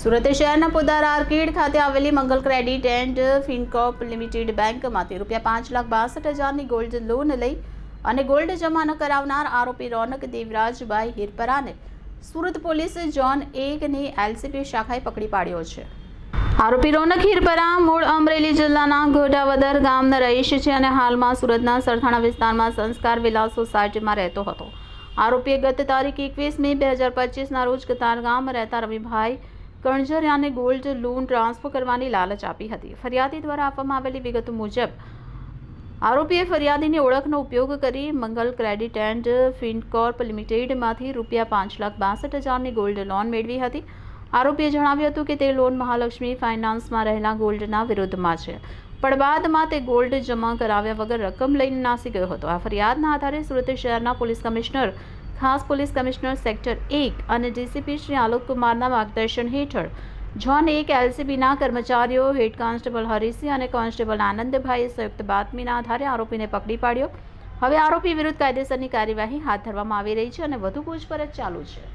સુરત શહેરના પોદાર આર્કેડ ખાતે આવેલી Mangal credit and Fincorp limited બેંકમાંથી રૂપિયા પાંચ લાખ બાસઠ હજારની ગોલ્ડ લોન લઈ અને ગોલ્ડ જમા ન કરાવનાર આરોપી રોનક દેવરાજભાઈ હિરપરાને સુરત પોલીસ જોન એકની એલસીબી શાખાએ પકડી પાડ્યો છે. આરોપી રોનક હિરપરા મૂળ અમરેલી જિલ્લાના ઘોડાવદર ગામના રહીશ છે અને હાલમાં સુરતના સરથાણા વિસ્તારમાં સંસ્કાર વિલાસ સોસાયટીમાં રહેતો હતો. આરોપીએ ગત તારીખ એકવીસ મે બે હજાર પચીસના રોજ કતારગામ રહેતા રવિભાઈ કણઝરિયાને ગોલ્ડ લોન ટ્રાન્સફર કરવાની લાલચ આપી હતી. ફરિયાદી દ્વારા આપવામાં આવેલી વિગતો મુજબ, આરોપીએ ફરિયાદીની ઓળખનો ઉપયોગ કરી મંગલ ક્રેડિટ એન્ડ ફિનકોર્પ લિમિટેડમાંથી રૂપિયા પાંચ લાખ બાસઠ હજારની ગોલ્ડ લોન મેળવી હતી. આરોપીએ જણાવ્યું હતું કે તે લોન મહાલક્ષ્મી ફાઇનાન્સમાં રહેલા ગોલ્ડના વિરુદ્ધમાં છે. પણ બાદમાં તે ગોલ્ડ જમા કરાવ્યા વગર રકમ લઈને નાસી ગયો હતો. આ ફરિયાદના આધારે સુરત શહેરના પોલીસ કમિશનર ખાસ પોલીસ કમિશનર સેક્ટર એક અને ડીસીપી શ્રી આલોક કુમારના માર્ગદર્શન હેઠળ ઝોન એક એલસીબીના કર્મચારીઓ, હેડ કોન્સ્ટેબલ હરીસિંહ અને કોન્સ્ટેબલ આનંદભાઈએ સંયુક્ત બાતમીના આધારે આરોપીને પકડી પાડ્યો. હવે આરોપી વિરુદ્ધ કાયદેસરની કાર્યવાહી હાથ ધરવામાં આવી રહી છે અને વધુ પૂછપરછ ચાલુ છે.